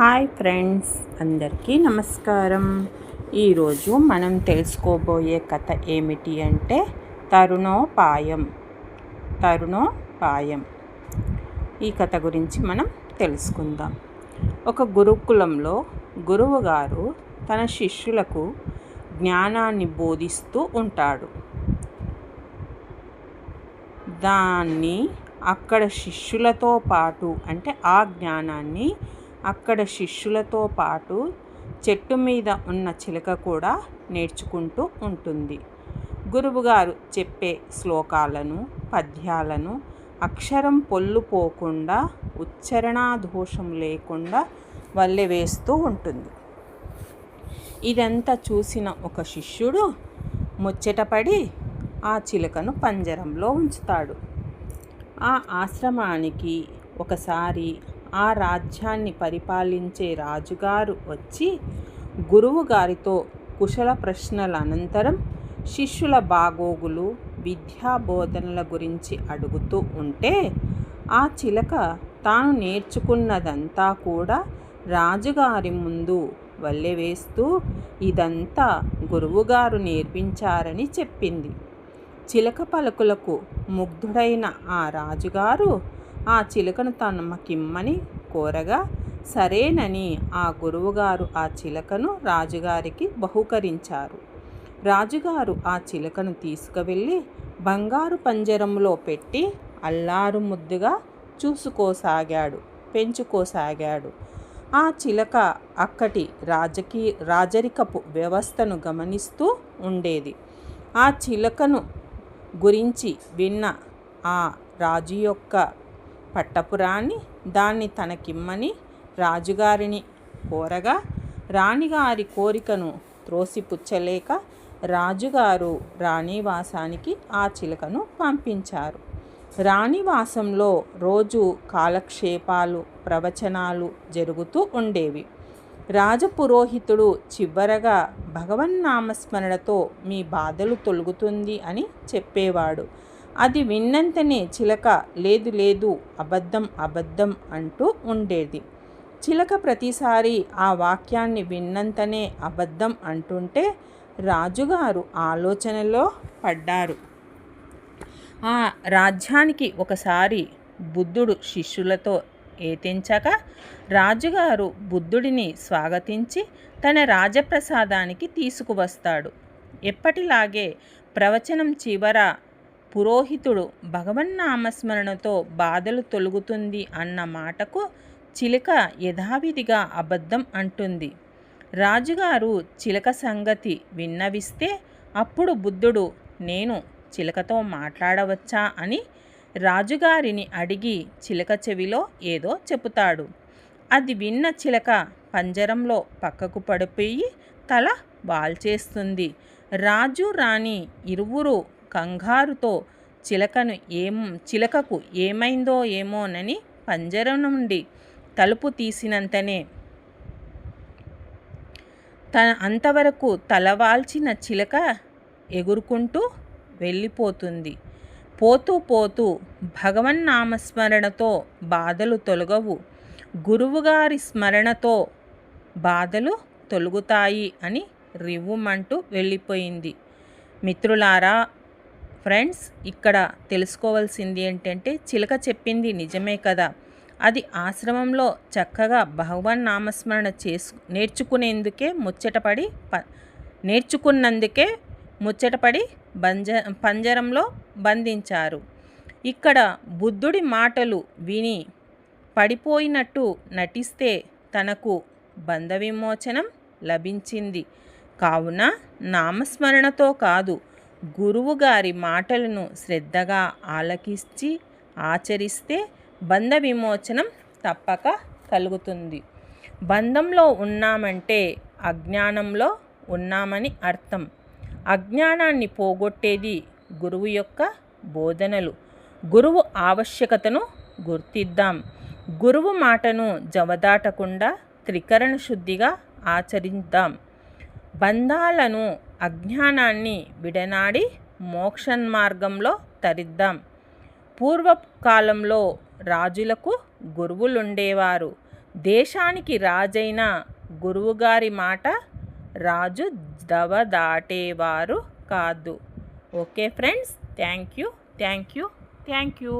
Hi friends అందరికీ నమస్కారం. ఈరోజు మనం తెలుసుకోబోయే కథ ఏమిటి అంటే తరుణోపాయం. తరుణోపాయం. ఈ కథ గురించి మనం తెలుసుకుందాం. ఒక గురుకులంలో గురువుగారు తన శిష్యులకు జ్ఞానాన్ని బోధిస్తూ ఉంటాడు. దాన్ని అక్కడ శిష్యులతో పాటు అంటే ఆ జ్ఞానాన్ని అక్కడ శిష్యులతో పాటు చెట్టు మీద ఉన్న చిలక కూడా నేర్చుకుంటూ ఉంటుంది. గురువుగారు చెప్పే శ్లోకాలను పద్యాలను అక్షరం పొల్లు పోకుండా ఉచ్చారణ దోషం లేకుండా వల్లె వేస్తూ ఉంటుంది. ఇదంతా చూసిన ఒక శిష్యుడు ముచ్చటపడి ఆ చిలుకను పంజరంలో ఉంచుతాడు. ఆ ఆశ్రమానికి ఒకసారి ఆ రాజ్యాన్ని పరిపాలించే రాజుగారు వచ్చి గురువు గారితో కుశల ప్రశ్నల అనంతరం శిష్యుల బాగోగులు విద్యా బోధనల గురించి అడుగుతూ ఉంటే ఆ చిలక తాను నేర్చుకున్నదంతా కూడా రాజుగారి ముందు వల్లెవేస్తూ ఇదంతా గురువుగారు నేర్పించారని చెప్పింది. చిలక పలుకులకు ముగ్ధుడైన ఆ రాజుగారు ఆ చిలుకను మకిమ్మని కోరగా సరేనని ఆ గురువుగారు ఆ చిలకను రాజుగారికి బహుకరించారు. రాజుగారు ఆ చిలకను తీసుకువెళ్ళి బంగారు పంజరంలో పెట్టి అల్లారు ముద్దుగా చూసుకోసాగాడు పెంచుకోసాగాడు. ఆ చిలక అక్కటి రాజకీయ రాజరికపు వ్యవస్థను గమనిస్తూ ఉండేది. ఆ చిలకను గురించి విన్న ఆ రాజు యొక్క పట్టపురాణి దాన్ని తనకిమ్మని రాజుగారిని కోరగా రాణిగారి కోరికను త్రోసిపుచ్చలేక రాజుగారు రాణివాసానికి ఆ చిలకను పంపించారు. రాణివాసంలో రోజు కాలక్షేపాలు ప్రవచనాలు జరుగుతూ ఉండేవి. రాజపురోహితుడు చివరగా భగవన్నామస్మరణతో మీ బాధలు తొలుగుతుంది అని చెప్పేవాడు. అది విన్నంతనే చిలక లేదు లేదు అబద్ధం అబద్ధం అంటూ ఉండేది. చిలక ప్రతిసారి ఆ వాక్యాన్ని విన్నంతనే అబద్ధం అంటుంటే రాజుగారు ఆలోచనలో పడ్డారు. ఆ రాజ్యానికి ఒకసారి బుద్ధుడు శిష్యులతో ఏతించక రాజుగారు బుద్ధుడిని స్వాగతించి తన రాజప్రసాదానికి తీసుకువస్తాడు. ఎప్పటిలాగే ప్రవచనం చివర పురోహితుడు భగవన్నామస్మరణతో బాధలు తొలుగుతుంది అన్న మాటకు చిలక యథావిధిగా అబద్ధం అంటుంది. రాజుగారు చిలక సంగతి విన్నవిస్తే అప్పుడు బుద్ధుడు నేను చిలకతో మాట్లాడవచ్చా? అని రాజుగారిని అడిగి చిలక చెవిలో ఏదో చెబుతాడు అది విన్న చిలక పంజరంలో పక్కకు పడిపోయి తల వాల్చేస్తుంది. రాజు రాణి ఇరువురు కంగారుతో చిలకను ఏం చిలకకు ఏమైందో ఏమోనని పంజరం నుండి తలుపు తీసినంతనే తన అంతవరకు తలవాల్చిన చిలక ఎగురుకుంటూ వెళ్ళిపోతుంది. పోతూ పోతూ భగవన్నామస్మరణతో బాధలు తొలగవు. గురువుగారి స్మరణతో బాధలు తొలుగుతాయి అని రివ్వుమంటూ వెళ్ళిపోయింది. మిత్రులారా ఫ్రెండ్స్ ఇక్కడ తెలుసుకోవాల్సింది ఏంటంటే చిలక చెప్పింది నిజమే కదా. అది ఆశ్రమంలో చక్కగా భగవాన్ నామస్మరణ చేసు నేర్చుకునేందుకే ముచ్చటపడి ప నేర్చుకున్నందుకే ముచ్చటపడి బంజ పంజరంలో బంధించారు. ఇక్కడ బుద్ధుడి మాటలు విని పడిపోయినట్టు నటిస్తే తనకు బంధ విమోచనం లభించింది. కావున నామస్మరణతో కాదు గురువుగారి మాటలను శ్రద్ధగా ఆలకించి ఆచరిస్తే బంధ విమోచనం తప్పక కలుగుతుంది. బంధంలో ఉన్నామంటే అజ్ఞానంలో ఉన్నామని అర్థం. అజ్ఞానాన్ని పోగొట్టేది గురువు యొక్క బోధనలు. గురువు ఆవశ్యకతను గుర్తిద్దాం. గురువు మాటను జవదాటకుండా త్రికరణ శుద్ధిగా ఆచరిద్దాం. బంధాలను అజ్ఞానాన్ని విడనాడి మోక్షన్మార్గంలో తరిద్దాం. పూర్వకాలంలో రాజులకు గురువులుండేవారు. దేశానికి రాజైన గురువుగారి మాట రాజు దవ దాటేవారు కాదు. Okay friends thank you thank you thank you.